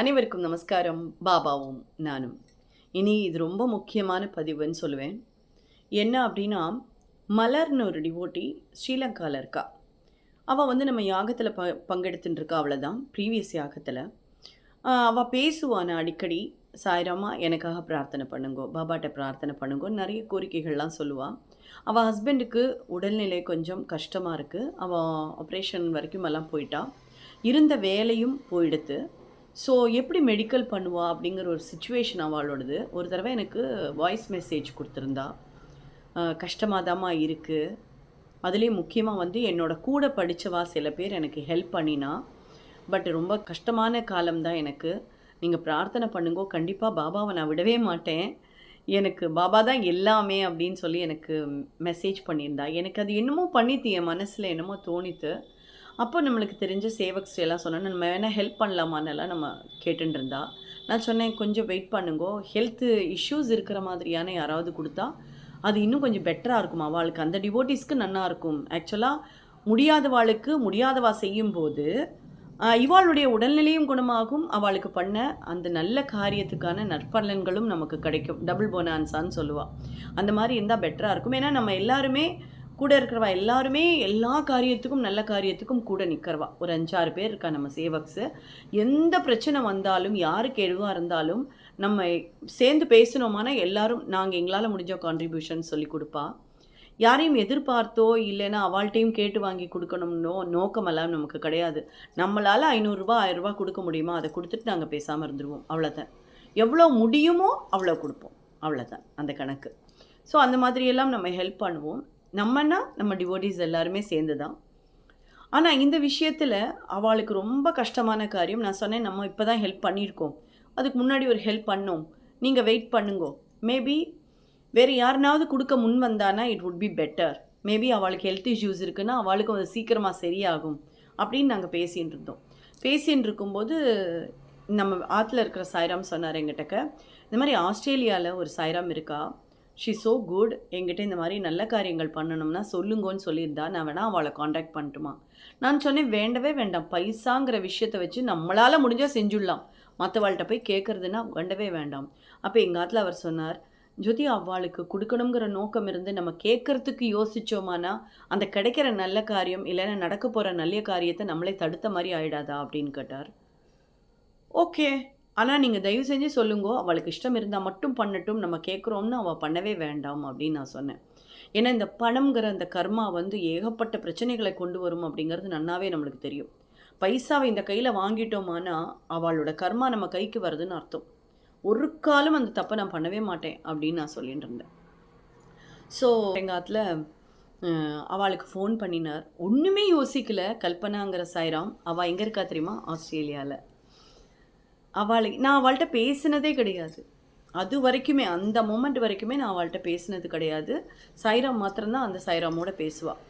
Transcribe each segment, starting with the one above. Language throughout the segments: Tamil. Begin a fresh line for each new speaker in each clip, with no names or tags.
அனைவருக்கும் நமஸ்காரம். பாபாவும் நானும். இனி இது ரொம்ப முக்கியமான பதிவுன்னு சொல்லுவேன். என்ன அப்படின்னா மலர்னு ஒரு டிவோட்டி ஸ்ரீலங்காவில் இருக்கா. அவள் வந்து நம்ம யாகத்தில் ப பங்கெடுத்துட்டு இருக்கா அவ்வளோதான் ப்ரீவியஸ் யாகத்தில் அவள் பேசுவான அடிக்கடி சாய்ராமா எனக்காக பிரார்த்தனை பண்ணுங்கோ பாபாட்ட பிரார்த்தனை பண்ணுங்கோ நிறைய கோரிக்கைகள்லாம் சொல்லுவாள் அவள் ஹஸ்பண்டுக்கு உடல்நிலை கொஞ்சம் கஷ்டமாக இருக்குது அவள் ஆப்ரேஷன் வரைக்கும் எல்லாம் போயிட்டா. இருந்த வேலையும் போயிடுத்து. ஸோ எப்படி மெடிக்கல் பண்ணுவா அப்படிங்கிற ஒரு சுச்சுவேஷன் அவளோடது. ஒரு தடவை எனக்கு வாய்ஸ் மெசேஜ் கொடுத்துருந்தா. கஷ்டமாக இருக்குது அதுலேயும் முக்கியமாக வந்து என்னோட கூட படித்தவா சில பேர் எனக்கு ஹெல்ப் பண்ணினா. பட் ரொம்ப கஷ்டமான காலம்தான் எனக்கு. நீங்கள் பிரார்த்தனை பண்ணுங்கோ கண்டிப்பாக பாபாவை நான் விடவே மாட்டேன். எனக்கு பாபா தான் எல்லாமே அப்படின்னு சொல்லி எனக்கு மெசேஜ் பண்ணியிருந்தா. எனக்கு அது என்னமோ பண்ணித்து என் மனசில் என்னமோ தோணித்து அப்போ நம்மளுக்கு தெரிஞ்ச சேவக்ஸ் எல்லாம் சொன்னோன்னா நம்ம வேணால் ஹெல்ப் பண்ணலாமான்னெல்லாம் நம்ம கேட்டுருந்தா நான் சொன்னேன் கொஞ்சம் வெயிட் பண்ணுங்கோ. ஹெல்த்து இஷ்யூஸ் இருக்கிற மாதிரியான யாராவது கொடுத்தா அது இன்னும் கொஞ்சம் பெட்டராக இருக்கும்? அவளுக்கு அந்த டிவோட்டிஸ்க்கு நன்னா இருக்கும். ஆக்சுவலாக முடியாதவாளுக்கு முடியாதவா செய்யும்போது இவாளுடைய உடல்நிலையும் குணமாகும். அவளுக்கு பண்ண அந்த நல்ல காரியத்துக்கான நற்பலன்களும் நமக்கு கிடைக்கும். டபுள் போனான்சான்னு சொல்லுவாள் அந்த மாதிரி இருந்தால் பெட்டராக இருக்கும். ஏன்னா நம்ம எல்லாருமே கூட இருக்கிறவா எல்லாருமே எல்லா காரியத்துக்கும் நல்ல காரியத்துக்கும் கூட நிற்கிறவா ஒரு அஞ்சாறு பேர் இருக்கா நம்ம சேவக்ஸு. எந்த பிரச்சனை வந்தாலும் யாருக்கு எதுவாக இருந்தாலும் நம்ம சேர்ந்து பேசினோமானா எல்லாரும் நாங்கள் எங்களால் முடிஞ்ச கான்ட்ரிபியூஷன் சொல்லி கொடுப்பா. யாரையும் எதிர்பார்த்தோ இல்லைன்னா அவள்கிட்டையும் கேட்டு வாங்கி கொடுக்கணும்னோ நோக்கமெல்லாம் நமக்கு கிடையாது. நம்மளால் ஐநூறுரூவா ஆயிரரூபா கொடுக்க முடியுமா? அதை கொடுத்துட்டு நாங்கள் பேசாமல் இருந்துருவோம். அவ்வளோதான் எவ்வளோ முடியுமோ அவ்வளோ கொடுப்போம். அவ்வளோதான் அந்த கணக்கு. ஸோ அந்த மாதிரியெல்லாம் நம்ம ஹெல்ப் பண்ணுவோம். நம்மனா நம்ம டிவோட்டிஸ் எல்லாருமே சேர்ந்து தான் ஆனால் இந்த விஷயத்தில் அவளுக்கு ரொம்ப கஷ்டமான காரியம். நான் சொன்னேன் நம்ம இப்போ தான் ஹெல்ப் பண்ணியிருக்கோம். அதுக்கு முன்னாடி ஒரு ஹெல்ப் பண்ணோம். நீங்கள் வெயிட் பண்ணுங்கோ. மேபி வேறு யாருனாவது கொடுக்க முன் வந்தானா it would be better maybe அவளுக்கு ஹெல்த் இஷ்யூஸ் இருக்குன்னா அவளுக்கு அது சீக்கிரமாக சரியாகும். அப்படின்னு நாங்கள் பேசின்னு இருந்தோம். பேசின்னு இருக்கும்போது நம்ம ஆற்றுல இருக்கிற சாய்ராம் சொன்னார் எங்கிட்டக்க இந்த மாதிரி ஆஸ்திரேலியாவில் ஒரு சாய்ராம் இருக்கா? ஷி ஸோ குட் என்கிட்ட இந்த மாதிரி நல்ல காரியங்கள் பண்ணணும்னா சொல்லுங்கன்னு சொல்லியிருந்தா நான் வேணால் அவளை காண்டாக்ட் பண்ணட்டுமா? நான் சொன்னேன் வேண்டவே வேண்டாம். பைசாங்கிற விஷயத்தை வச்சு நம்மளால் முடிஞ்சால் செஞ்சுடலாம். மற்றவாள்கிட்ட போய் கேட்குறதுன்னா வேண்டவே வேண்டாம். அப்போ எங்கள் ஆத்தில் அவர் சொன்னார் ஜோதி அவளுக்கு கொடுக்கணுங்கிற நோக்கம் இருந்து நம்ம கேட்கறதுக்கு யோசித்தோமானா அந்த கிடைக்கிற நல்ல காரியம் இல்லைன்னா நடக்க போகிற நல்ல காரியத்தை நம்மளே தடுத்த மாதிரி ஆயிடாதா? அப்படின்னு கேட்டார். ஓகே ஆனால் நீங்கள் தயவு செஞ்சு சொல்லுங்கோ. அவளுக்கு இஷ்டம் இருந்தால் மட்டும் பண்ணட்டும். நம்ம கேட்குறோம்னு அவள் பண்ணவே வேண்டாம் அப்படின்னு நான் சொன்னேன். ஏன்னா இந்த பணம்ங்கிற அந்த கர்மா வந்து ஏகப்பட்ட பிரச்சனைகளை கொண்டு வரும் அப்படிங்கிறது நன்னாவே நம்மளுக்கு தெரியும். பைசாவை இந்த கையில் வாங்கிட்டோமானா அவளோட கர்மா நம்ம கைக்கு வருதுன்னு அர்த்தம். ஒரு காலம் அந்த தப்பை நான் பண்ணவே மாட்டேன் அப்படின்னு நான் சொல்லிட்டு இருந்தேன். ஸோ எங்கள் ஆத்துல அவளுக்கு ஃபோன் பண்ணினார். ஒன்றுமே யோசிக்கல. கல்பனாங்கிற சாய்ராம் அவள் எங்கே இருக்கா தெரியுமா? ஆஸ்திரேலியாவில் அவளுக்கு நான் அவள்கிட்ட பேசினதே கிடையாது. அது வரைக்குமே அந்த மூமெண்ட் வரைக்குமே நான் அவள்கிட்ட பேசினது கிடையாது. சைராம் மாத்திரம்தான் அந்த சைராமோட பேசுவாள்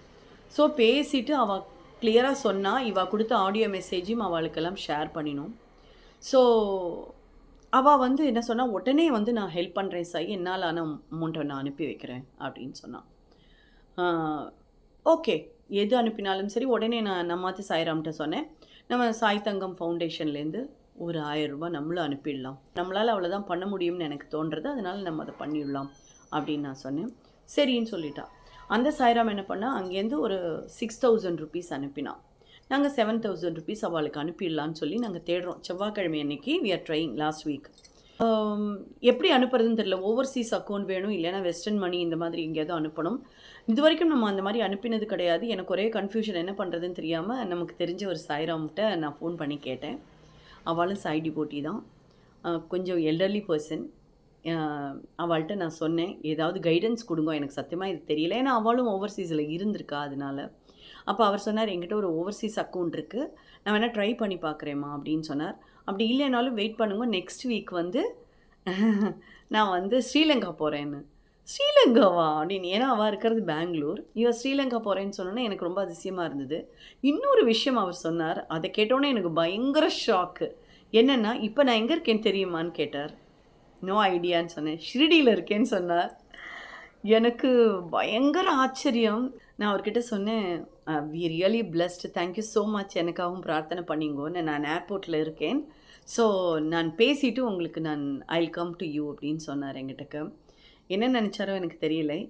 ஸோ பேசிட்டு அவள் கிளியராக சொன்னால் இவள் கொடுத்த ஆடியோ மெசேஜும் அவளுக்கெல்லாம் ஷேர் பண்ணினோம். ஸோ அவள் வந்து என்ன சொன்னால் உடனே வந்து நான் ஹெல்ப் பண்ணுறேன் சார் என்னால் ஆன அமௌண்ட்டை நான் அனுப்பி வைக்கிறேன் அப்படின்னு சொன்னான் ஓகே எது அனுப்பினாலும் சரி உடனே நான் நம்மாத்து சாய்ராம்கிட்ட சொன்னேன். நம்ம சாய் தங்கம் ஃபவுண்டேஷன்லேருந்து ஒரு ஆயிரம் ரூபாய் நம்மளும் அனுப்பிடலாம். நம்மளால் அவ்வளோதான் பண்ண முடியும்னு எனக்கு தோன்றது. அதனால் நம்ம அதை பண்ணிடலாம் அப்படின்னு நான் சொன்னேன். சரின்னு சொல்லிட்டா. அந்த சாய்ராம் என்ன பண்ணால் அங்கேருந்து ஒரு சிக்ஸ் தௌசண்ட் ருபீஸ் அனுப்பினான். நாங்கள் செவன் தௌசண்ட் ருபீஸ் அவளுக்கு அனுப்பிடலான்னு சொல்லி நாங்கள் தேடுறோம். செவ்வாய்க்கிழமை அன்னைக்கு we are trying last week எப்படி அனுப்புறதுன்னு தெரியல. ஓவர்சீஸ் அக்கௌண்ட் வேணும் இல்லைன்னா வெஸ்டர்ன் மணி இந்த மாதிரி எங்கேயாவது அனுப்பணும். இது வரைக்கும் நம்ம அந்த மாதிரி அனுப்பினது கிடையாது. எனக்கு ஒரே கன்ஃபியூஷன் என்ன பண்ணுறதுன்னு தெரியாமல் நமக்கு தெரிஞ்ச ஒரு சாய்ராம்கிட்ட நான் ஃபோன் பண்ணி கேட்டேன். அவளும் சைடி போட்டி தான். கொஞ்சம் எல்டர்லி பர்சன் அவள்கிட்ட நான் சொன்னேன் ஏதாவது கைடன்ஸ் கொடுங்க. எனக்கு சத்தியமாக இது தெரியல. ஏன்னா அவளும் ஓவர்சீஸில் இருந்திருக்கா அதனால். அப்போ அவர் சொன்னார் என்கிட்ட ஒரு ஓவர்சீஸ் அக்கௌண்ட் இருக்குது நான் வேணால் ட்ரை பண்ணி பார்க்குறேம்மா அப்படின்னு சொன்னார். அப்படி இல்லைனாலும் வெயிட் பண்ணுங்க. நெக்ஸ்ட் வீக் வந்து நான் வந்து ஸ்ரீலங்கா போகிறேன்னு ஸ்ரீலங்காவா? அப்படின்னு. ஏன்னா அவள் இருக்கிறது பெங்களூர். இவர் ஸ்ரீலங்கா போகிறேன்னு சொன்னோன்னே எனக்கு ரொம்ப அதிசயமாக இருந்தது. இன்னொரு விஷயம் அவர் சொன்னார். அதை கேட்டோன்னே எனக்கு பயங்கர ஷாக்கு என்னென்னா இப்போ நான் எங்கே இருக்கேன்னு தெரியுமான்னு கேட்டார். நோ ஐடியான்னு சொன்னேன். ஷிரடியில் இருக்கேன்னு சொன்னார். எனக்கு பயங்கர ஆச்சரியம். நான் அவர்கிட்ட சொன்னேன் we really blessed thank you so much எனக்காகவும் பிரார்த்தனை பண்ணிங்கோன்னு. நான் ஏர்போர்ட்டில் இருக்கேன். ஸோ நான் பேசிவிட்டு உங்களுக்கு நான் ஐல் கம் டு யூ அப்படின்னு சொன்னார் எங்கிட்டக்கு என்ன நினச்சாரோ எனக்கு தெரியலை.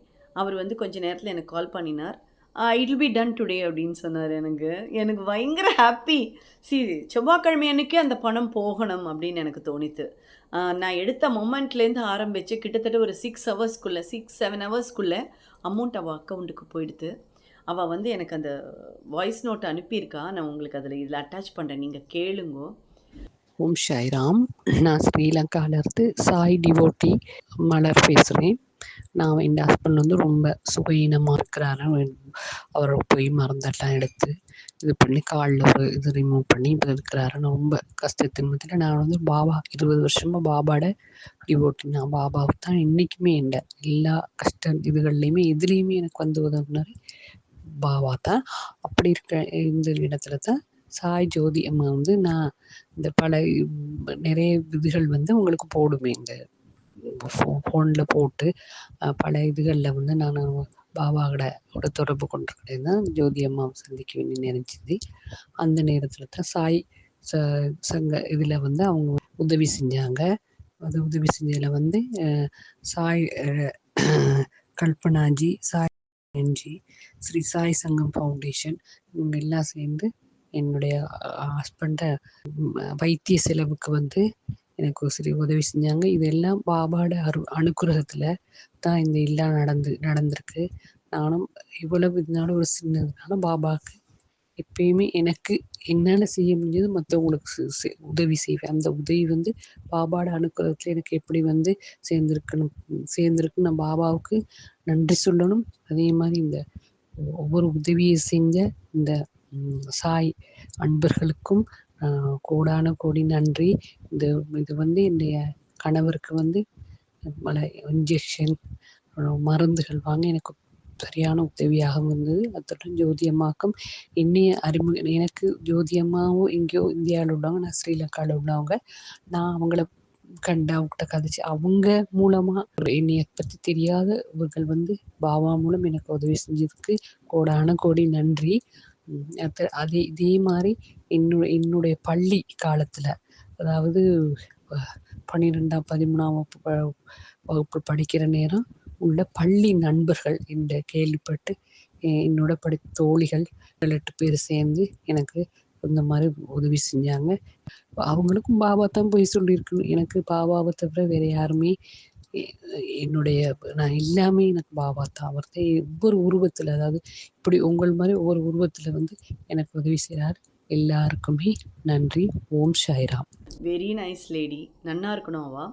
அவர் வந்து கொஞ்ச நேரத்தில் எனக்கு கால் பண்ணினார். It will be done today அப்படின்னு சொன்னார் எனக்கு. எனக்கு பயங்கர ஹாப்பி சி செவ்வாய்க்கிழமை அன்னைக்கே அந்த பணம் போகணும் அப்படின்னு எனக்கு தோணித்து. நான் எடுத்த மொமெண்ட்லேருந்து ஆரம்பித்து கிட்டத்தட்ட ஒரு சிக்ஸ் ஹவர்ஸ்க்குள்ளே சிக்ஸ் செவன் ஹவர்ஸ்க்குள்ளே அமௌண்ட் அவள் அக்கௌண்ட்டுக்கு போயிடுது அவள் வந்து எனக்கு அந்த வாய்ஸ் நோட் அனுப்பியிருக்கா. நான் உங்களுக்கு அதில் இதில் அட்டாச் பண்ணுறேன் நீங்கள் கேளுங்கோ.
ஓம் ஷைராம். நான் ஸ்ரீலங்காவிலேருந்து சாய் டிவோட்டி மலர் பேசுகிறேன் நான் என் ஹஸ்பண்ட் வந்து ரொம்ப சுகீனமாக இருக்கிறாரு. அவரை போய் மருந்தெல்லாம் எடுத்து இது பண்ணி காலில் ஒரு இது ரிமூவ் பண்ணி இப்போ இருக்கிறாரு. நான் ரொம்ப கஷ்டத்தின் மத்தியில் நான் வந்து பாபா இருபது வருஷமாக பாபாவோட டிவோட்டி நான் பாபாவுக்கு தான் என்றைக்குமே எந்த எல்லா கஷ்ட இதுகள்லையுமே எதுலேயுமே எனக்கு வந்து உதவுனாரு பாபா தான். அப்படி இருக்க இந்த இடத்துல தான் சாய் ஜோதி அம்மா வந்து நான் இந்த பல நிறைய இதுகள் வந்து உங்களுக்கு போடுமே இந்த ஃபோனில் போட்டு பல இதுகளில் வந்து நான் பாபாவோட கூட தொடர்பு கொண்டிருக்கிறேன் தான் ஜோதி அம்மாவை சந்திக்க வேண்டி நினைச்சது. அந்த நேரத்தில் தான் சாய் ச சங்க இதில் வந்து அவங்க உதவி செஞ்சாங்க. அது உதவி செஞ்சதில் வந்து சாய் கல்பனாஜி சாய் என்ஜி ஸ்ரீ சாய் சங்கம் ஃபவுண்டேஷன் இவங்க எல்லாம் சேர்ந்து என்னுடைய ஹஸ்பண்டை வைத்திய செலவுக்கு வந்து எனக்கு சிறு உதவி செஞ்சாங்க. இதெல்லாம் பாபாவோட அரு அனுகிரகத்தில் தான் இந்த எல்லாம் நடந்து நடந்திருக்கு. நானும் இவ்வளவு இதனால ஒரு சின்னதுனால பாபாவுக்கு எப்பயுமே எனக்கு என்னால் செய்ய முடிஞ்சது மற்றவங்களுக்கு செ- உதவி செய்வேன். அந்த உதவி வந்து பாபாவோட அனுகிரகத்தில் எனக்கு எப்படி வந்து சேர்ந்துருக்கணும் சேர்ந்துருக்கு நான் பாபாவுக்கு நன்றி சொல்லணும். அதே மாதிரி இந்த ஒவ்வொரு உதவியை செஞ்ச இந்த சாய் அன்பர்களுக்கும் கோடான கோடி நன்றி. இந்த இது வந்து என்னுடைய கணவருக்கு வந்து பல இன்ஜெக்ஷன் மருந்துகள் வாங்க எனக்கு சரியான உதவியாக இருந்தது. அத்துடன் ஜோதியமாக்கும் என்னைய அறிமுக எனக்கு ஜோதியம்மாவும் எங்கேயோ இந்தியாவில் உள்ளவங்க நான் ஸ்ரீலங்காவில் உள்ளவங்க நான் அவங்கள கண்டு அவங்ககிட்ட கதைச்சு அவங்க மூலமாக என்னைய பற்றி தெரியாத இவர்கள் வந்து பாபா மூலம் எனக்கு உதவி செஞ்சதுக்கு கோடான கோடி நன்றி. அதே இதே மாதிரி என்னுடைய என்னுடைய பள்ளி காலத்தில் அதாவது பன்னிரெண்டாம் பதிமூணாம் வகுப்பு வகுப்பு படிக்கிற நேரம் உள்ள பள்ளி நண்பர்கள் என்று கேள்விப்பட்டு என்னோட படித்த தோழிகள் ஏழு எட்டு பேர் சேர்ந்து எனக்கு இந்த மாதிரி உதவி செஞ்சாங்க. அவங்களுக்கும் பாபா தான் போய் சொல்லியிருக்கணும் எனக்கு பாபாவை தவிர வேறு யாருமே என்னுடைய நான் எல்லாமே எனக்கு பாபா தான் அவர் தான் ஒவ்வொரு உருவத்தில் அதாவது இப்படி உங்கள் மாதிரி ஒவ்வொரு உருவத்தில் வந்து எனக்கு உதவி செய்கிறார் எல்லாருக்குமே நன்றி. ஓம் சாய்ராம்.
வெரி நைஸ் லேடி நன்னா இருக்கணும் அவா.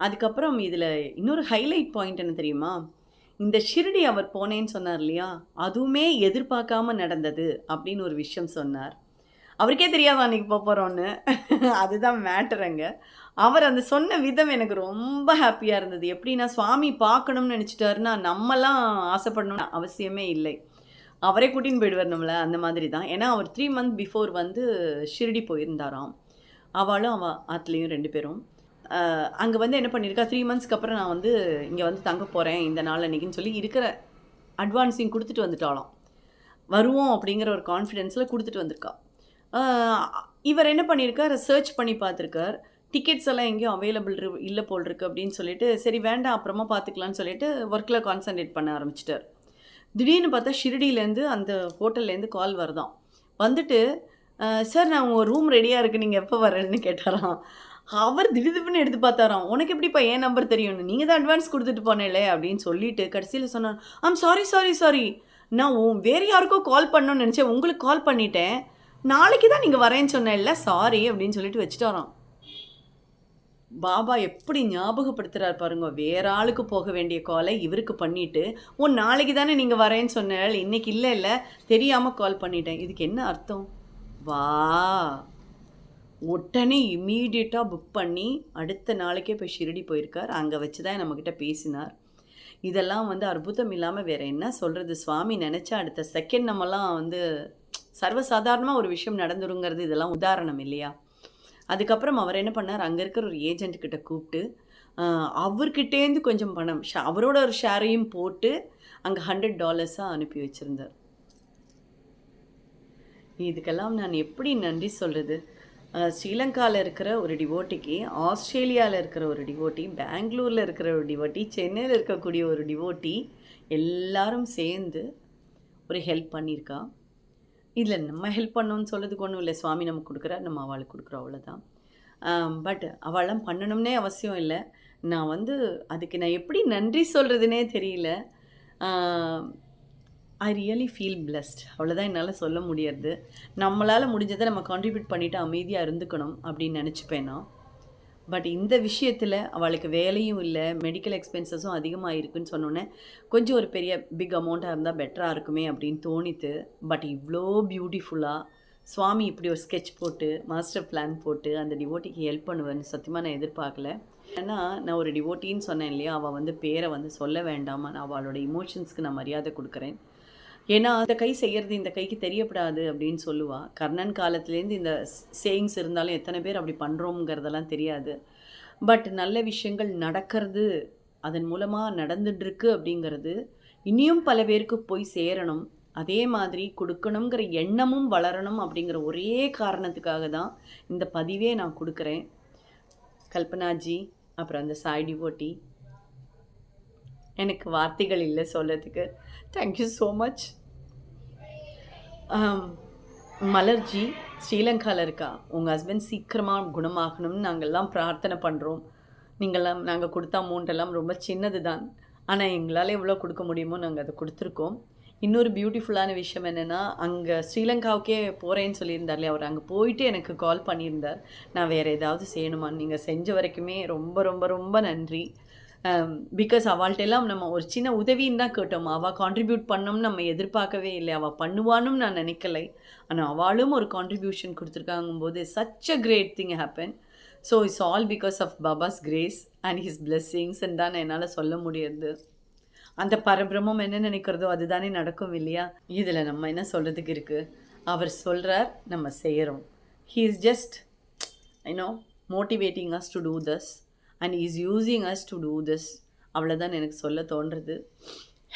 அதுக்கப்புறம் இதில் இன்னொரு ஹைலைட் பாயிண்ட் என்ன தெரியுமா? இந்த ஷிரடி அவர் போனேன்னு சொன்னார் இல்லையா? அதுவுமே எதிர்பார்க்காம நடந்தது அப்படின்னு ஒரு விஷயம் சொன்னார். அவருக்கே தெரியாது அன்றைக்கி போக போகிறோன்னு அதுதான் மேட்டருங்க அவர் அந்த சொன்ன விதம் எனக்கு ரொம்ப ஹாப்பியாக இருந்தது. எப்படின்னா சுவாமி பார்க்கணும்னு நினச்சிட்டாருன்னா நம்மலாம் ஆசைப்படணும்னு அவசியமே இல்லை. அவரே கூட்டின்னு போயிடுவார் நம்மளை. அந்த மாதிரி தான் ஏன்னா அவர் த்ரீ மந்த் பிஃபோர் வந்து ஷிரடி போயிருந்தாராம். அவளும் அவள் ஆத்துலேயும் ரெண்டு பேரும். அங்கே வந்து என்ன பண்ணியிருக்கா த்ரீ மந்த்ஸ்க்கு அப்புறம் நான் வந்து இங்கே வந்து தங்க போகிறேன் இந்த நாள் அன்றைக்கின்னு சொல்லி இருக்கிற அட்வான்ஸையும் கொடுத்துட்டு வந்துட்டாளாம். வருவோம் அப்படிங்கிற ஒரு கான்ஃபிடென்ஸில் கொடுத்துட்டு வந்திருக்கா. இவர் என்ன பண்ணியிருக்கார் சர்ச் பண்ணி பார்த்துருக்கார். டிக்கெட்ஸ் எல்லாம் எங்கேயும் அவைலபிள் இல்லை போல் இருக்குது அப்படின்னு சொல்லிட்டு சரி வேண்டாம் அப்புறமா பார்த்துக்கலான்னு சொல்லிட்டு ஒர்க்கில் கான்சன்ட்ரேட் பண்ண ஆரம்பிச்சிட்டார். திடீர்னு பார்த்தா ஷிரடியிலேருந்து அந்த ஹோட்டல்லேருந்து கால் வருதான். வந்துட்டு சார் நான் உங்கள் ரூம் ரெடியாக இருக்குது நீங்கள் எப்போ வரேன்னு கேட்டாராம். அவர் திடீர்னு எடுத்து பார்த்தாராம். உனக்கு எப்படிப்பா என் நம்பர் தெரியும்னு? நீங்கள் தான் அட்வான்ஸ் கொடுத்துட்டு போனேலே அப்படின்னு சொல்லிட்டு கடைசியில் சொன்னார். ஆம் சாரி சாரி சாரி நான் உன் வேறு யாருக்கோ கால் பண்ணணும்னு நினச்சேன். உங்களுக்கு கால் பண்ணிட்டேன். நாளைக்கு தான் நீங்கள் வரேன்னு சொன்னேன்ல சாரி அப்படின்னு சொல்லிட்டு வச்சுட்டாராம். பாபா எப்படி ஞாபகப்படுத்துகிறார் பாருங்க. வேற ஆளுக்கு போக வேண்டிய காலை இவருக்கு பண்ணிவிட்டு ஓ நாளைக்கு தானே நீங்கள் வரேன்னு சொன்னால் இன்னைக்கு இல்லை இல்லை தெரியாமல் கால் பண்ணிட்டேன். இதுக்கு என்ன அர்த்தம்? வா. உடனே இம்மீடியட்டாக புக் பண்ணி அடுத்த நாளைக்கே போய் ஷிரடி போயிருக்கார். அங்கே வச்சு தான் நம்மக்கிட்ட பேசினார். இதெல்லாம் வந்து அற்புதம் இல்லாமல் வேறு என்ன சொல்கிறது சுவாமி நினச்சா அடுத்த செகண்ட் நம்மலாம் வந்து சர்வசாதாரணமாக ஒரு விஷயம் நடந்துருங்கிறது இதெல்லாம் உதாரணம் இல்லையா? அதுக்கப்புறம் அவர் என்ன பண்ணார்? அங்கே இருக்கிற ஒரு ஏஜென்ட் கிட்ட கூப்பிட்டு அவர்கிட்டேருந்து கொஞ்சம் பணம் ஷ- அவரோட ஒரு ஷேரையும் போட்டு அங்கே ஹண்ட்ரட் டாலர்ஸாக அனுப்பி வச்சுருந்தார். இதுக்கெல்லாம் நான் எப்படி நன்றி சொல்கிறது ஸ்ரீலங்காவில் இருக்கிற ஒரு டிவோட்டிக்கு ஆஸ்திரேலியாவில் இருக்கிற ஒரு டிவோட்டி பெங்களூரில் இருக்கிற ஒரு டிவோட்டி சென்னையில் இருக்கக்கூடிய ஒரு டிவோட்டி எல்லாரும் சேர்ந்து ஒரு ஹெல்ப் பண்ணியிருக்கா. இதில் நம்ம ஹெல்ப் பண்ணோன்னு சொல்கிறதுக்கு ஒன்றும் இல்லை. சுவாமி நமக்கு கொடுக்குறா நம்ம அவளுக்கு கொடுக்குறோம் அவ்வளோதான் பட் அவளாம் பண்ணணும்னே அவசியம் இல்லை. நான் வந்து அதுக்கு நான் எப்படி நன்றி சொல்கிறதுனே தெரியல. ஐ ரியலி ஃபீல் பிளஸ்ட் அவ்வளோதான் என்னால் சொல்ல முடியாது நம்மளால் முடிஞ்சதை நம்ம கான்ட்ரிபியூட் பண்ணிவிட்டு அமைதியாக இருந்துக்கணும் அப்படின்னு நினச்சிப்பேன் நான். பட் இந்த விஷயத்தில் அவளுக்கு வேலையும் இல்லை மெடிக்கல் எக்ஸ்பென்சஸும் அதிகமாக இருக்குன்னு சொன்னோன்னே கொஞ்சம் ஒரு பெரிய பிக் அமௌண்ட்டாக இருந்தால் பெட்டராக இருக்குமே அப்படின்னு தோணித்து பட் இவ்வளோ பியூட்டிஃபுல்லாக சுவாமி இப்படி ஒரு ஸ்கெட்ச் போட்டு மாஸ்டர் பிளான் போட்டு அந்த டிவோட்டிக்கு ஹெல்ப் பண்ணுவேன்னு சத்தியமாக நான் எதிர்பார்க்கல. ஏன்னா நான் ஒரு டிவோட்டின்னு சொன்னேன் இல்லையா அவள் வந்து பேரை வந்து சொல்ல வேண்டாமா நான் அவளோட இமோஷன்ஸ்க்கு நான் மரியாதை கொடுக்குறேன். ஏன்னா அந்த கை செய்கிறது இந்த கைக்கு தெரியப்படாது அப்படின்னு சொல்லுவா. கர்ணன் காலத்துலேருந்து இந்த சேயிங்ஸ் இருந்தாலும் எத்தனை பேர் அப்படி பண்ணுறோங்கிறதெல்லாம் தெரியாது. பட் நல்ல விஷயங்கள் நடக்கிறது அதன் மூலமாக நடந்துட்டுருக்கு அப்படிங்கிறது இனியும் பல பேருக்கு போய் சேரணும். அதே மாதிரி கொடுக்கணுங்கிற எண்ணமும் வளரணும் அப்படிங்கிற ஒரே காரணத்துக்காக தான் இந்த பதிவே நான் கொடுக்குறேன். கல்பனாஜி அப்புறம் அந்த சாய்டி போட்டி எனக்கு வார்த்தைகள் இல்லை சொல்லத்துக்கு தேங்க்யூ ஸோ மச் மலர்ஜி ஸ்ரீலங்காவில் இருக்கா? உங்கள் ஹஸ்பண்ட் சீக்கிரமாக குணமாகணும்னு நாங்கள்லாம் பிரார்த்தனை பண்ணுறோம் நீங்கள்லாம் நாங்கள் கொடுத்த அமௌண்ட் எல்லாம் ரொம்ப சின்னது தான் ஆனால் எங்களால் எவ்வளோ கொடுக்க முடியுமோ நாங்கள் அதை கொடுத்துருக்கோம். இன்னொரு பியூட்டிஃபுல்லான விஷயம் என்னென்னா அங்கே ஸ்ரீலங்காவுக்கே போகிறேன்னு சொல்லியிருந்தார் இல்லையா அவர்? அங்கே போயிட்டு எனக்கு கால் பண்ணியிருந்தார். நான் வேறு ஏதாவது செய்யணுமான்னு நீங்கள் செஞ்ச வரைக்குமே ரொம்ப ரொம்ப ரொம்ப நன்றி. Um, பிகாஸ் அவள்கிட்ட எல்லாம் நம்ம ஒரு சின்ன உதவின்னு தான் கேட்டோம். அவள் கான்ட்ரிபியூட் பண்ணோம்னு நம்ம எதிர்பார்க்கவே இல்லை. அவள் பண்ணுவானும் நான் நினைக்கலை. ஆனால் அவளும் ஒரு contribution கொடுத்துருக்காங்கும்போது such a great thing happen so it's all because of Baba's grace and his பிளெஸ்ஸிங்ஸ்ன்னு தான் என்னால் சொல்ல முடியாது. அந்த பரபிரமம் என்ன நினைக்கிறதோ அதுதானே நடக்கும் இல்லையா? இதில் நம்ம என்ன சொல்கிறதுக்கு இருக்குது அவர் சொல்கிறார் நம்ம செய்கிறோம் he is just you know motivating us to do thus and is using us to do this அவ்வளோதான் எனக்கு சொல்ல தோன்றுறது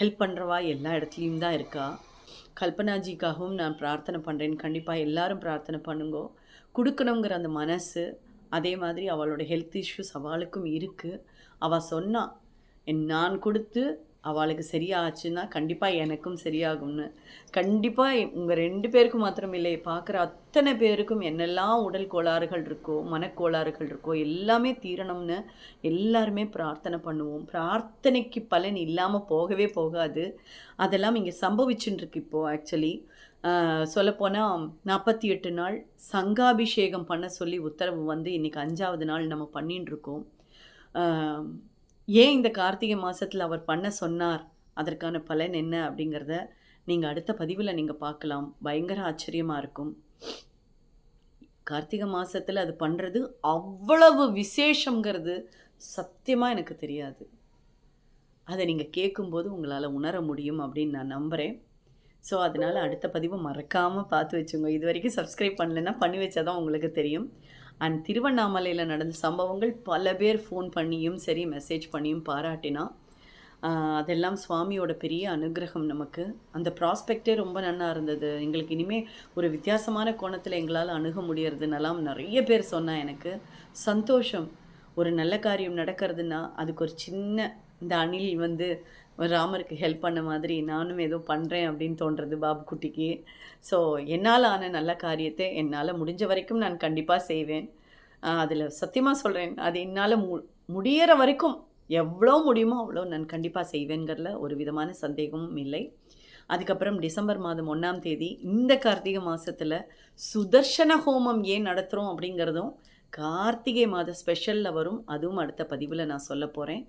ஹெல்ப் பண்ணுறவா எல்லா இடத்துலையும் தான் இருக்கா. கல்பனாஜிக்காகவும் நான் பிரார்த்தனை பண்ணுறேன் கண்டிப்பாக எல்லாரும் பிரார்த்தனை பண்ணுங்கோ. கொடுக்கணுங்கிற அந்த மனசு அதே மாதிரி அவளோட ஹெல்த் இஷ்யூஸ் அவளுக்கும் இருக்குது அவள் சொன்னா என் நான் கொடுத்து அவளுக்கு சரியாச்சுன்னா கண்டிப்பாக எனக்கும் சரியாகும்னு. கண்டிப்பாக உங்கள் ரெண்டு பேருக்கும் மாத்திரம் இல்லை பார்க்குற அத்தனை பேருக்கும் என்னெல்லாம் உடல் கோளாறுகள் இருக்கோ மனக்கோளாறுகள் இருக்கோ எல்லாமே தீரணும்னு எல்லாருமே பிரார்த்தனை பண்ணுவோம். பிரார்த்தனைக்கு பலன் இல்லாமல் போகவே போகாது. அதெல்லாம் இங்கே சம்பவிச்சுட்டுருக்கு இப்போது ஆக்சுவலி சொல்லப்போனால் நாற்பத்தி எட்டு நாள் சங்காபிஷேகம் பண்ண சொல்லி உத்தரவு வந்து இன்றைக்கி அஞ்சாவது நாள் நம்ம பண்ணின்னு இருக்கோம் ஏன் இந்த கார்த்திகை மாதத்தில் அவர் பண்ண சொன்னார்? அதற்கான பலன் என்ன? அப்படிங்கிறத நீங்கள் அடுத்த பதிவில் நீங்கள் பார்க்கலாம். பயங்கர ஆச்சரியமாக இருக்கும். கார்த்திகை மாதத்தில் அது பண்ணுறது அவ்வளவு விசேஷங்கிறது சத்தியமாக எனக்கு தெரியாது. அதை நீங்கள் கேட்கும்போது உங்களால் உணர முடியும் அப்படின்னு நான் நம்புகிறேன் ஸோ அதனால் அடுத்த பதிவு மறக்காமல் பார்த்து வச்சுங்க இது வரைக்கும் சப்ஸ்கிரைப் பண்ணலைன்னா பண்ணி வச்சா தான் உங்களுக்கு தெரியும். அண்ட் திருவண்ணாமலையில் நடந்த சம்பவங்கள் பல பேர் ஃபோன் பண்ணியும் சரி மெசேஜ் பண்ணியும் பாராட்டினா அதெல்லாம் சுவாமியோட பெரிய அனுகிரகம் நமக்கு. அந்த ப்ராஸ்பெக்டே ரொம்ப நல்லா இருந்தது. எங்களுக்கு இனிமேல் ஒரு வித்தியாசமான கோணத்தில் எங்களால் அணுக முடியறதுனெல்லாம் நிறைய பேர் சொன்னால் எனக்கு சந்தோஷம். ஒரு நல்ல காரியம் நடக்கிறதுனா அதுக்கு ஒரு சின்ன இந்த அணில் வந்து ராமருக்கு ஹெல்ப் பண்ண மாதிரி நானும் ஏதோ பண்ணுறேன் அப்படின்னு தோன்றது பாபு குட்டிக்கு ஸோ என்னால் ஆன நல்ல காரியத்தை என்னால் முடிஞ்ச வரைக்கும் நான் கண்டிப்பாக செய்வேன். அதில் சத்தியமாக சொல்கிறேன் அது என்னால் மு முடியிற வரைக்கும் எவ்வளோ முடியுமோ அவ்வளோ நான் கண்டிப்பாக செய்வேங்கிறதுல ஒரு விதமான சந்தேகமும் இல்லை. அதுக்கப்புறம் டிசம்பர் மாதம் ஒன்றாம் தேதி இந்த கார்த்திகை மாதத்தில் சுதர்ஷன ஹோமம் ஏன் நடத்துகிறோம் அப்படிங்கிறதும் கார்த்திகை மாத ஸ்பெஷலில் வரும். அதுவும் அடுத்த பதிவில் நான் சொல்ல போகிறேன்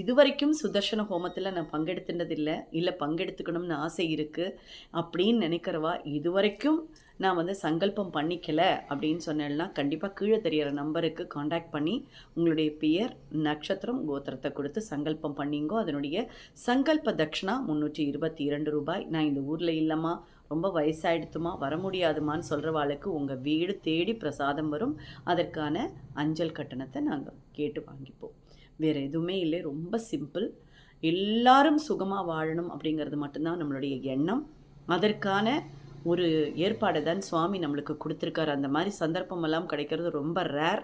இது வரைக்கும் சுதர்ஷன ஹோமத்தில் நான் பங்கெடுத்துட்டதில்லை இல்லை பங்கெடுத்துக்கணும்னு ஆசை இருக்குது அப்படின்னு நினைக்கிறவா இது வரைக்கும் நான் வந்து சங்கல்பம் பண்ணிக்கல அப்படின்னு சொன்னேன்னா கண்டிப்பாக கீழே தெரியிற நம்பருக்கு காண்டாக்ட் பண்ணி உங்களுடைய பெயர் நட்சத்திரம் கோத்திரத்தை கொடுத்து சங்கல்பம் பண்ணிங்கோ. அதனுடைய சங்கல்ப தட்சிணா முந்நூற்றி இருபத்தி இரண்டு ரூபாய். நான் இந்த ஊரில் இல்லைம்மா. ரொம்ப வயசாயிடுத்துமா. வர முடியாதுமான்னு சொல்கிறவாளுக்கு உங்கள் வீடு தேடி பிரசாதம் வரும். அதற்கான அஞ்சல் கட்டணத்தை நாங்கள் கேட்டு வாங்கிப்போம். வேறு எதுவுமே இல்லை. ரொம்ப சிம்பிள் எல்லாரும் சுகமாக வாழணும் அப்படிங்கிறது மட்டும்தான் நம்மளுடைய எண்ணம். அதற்கான ஒரு ஏற்பாடை தான் சுவாமி நம்மளுக்கு கொடுத்துருக்காரு. அந்த மாதிரி சந்தர்ப்பமெல்லாம் கிடைக்கிறது ரொம்ப ரேர்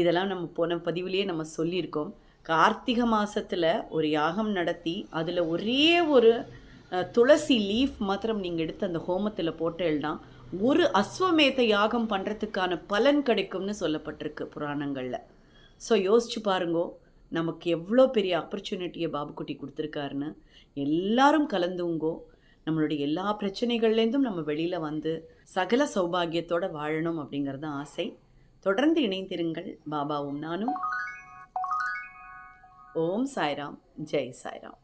இதெல்லாம் நம்ம போன பதிவிலேயே நம்ம சொல்லியிருக்கோம். கார்த்திகை மாதத்தில் ஒரு யாகம் நடத்தி அதில் ஒரே ஒரு துளசி லீஃப் மாத்திரம் நீங்கள் எடுத்து அந்த ஹோமத்தில் போட்டேல்னா ஒரு அஸ்வமேத யாகம் பண்ணுறதுக்கான பலன் கிடைக்கும்னு சொல்லப்பட்டிருக்கு புராணங்களில். ஸோ யோசிச்சு பாருங்கோ நமக்கு எவ்வளோ பெரிய ஆப்பர்ச்சுனிட்டியை பாபுக்குட்டி கொடுத்துருக்காருன்னு. எல்லாரும் கலந்துங்கோ நம்மளுடைய எல்லா பிரச்சனைகள்லேருந்தும் நம்ம வெளியில் வந்து சகல சௌபாகியத்தோட வாழணும் அப்படிங்கிறது தான் ஆசை. தொடர்ந்து இணைந்திருங்கள். பாபாவும் நானும். ஓம் சாய்ராம். ஜெய் சாய்ராம்.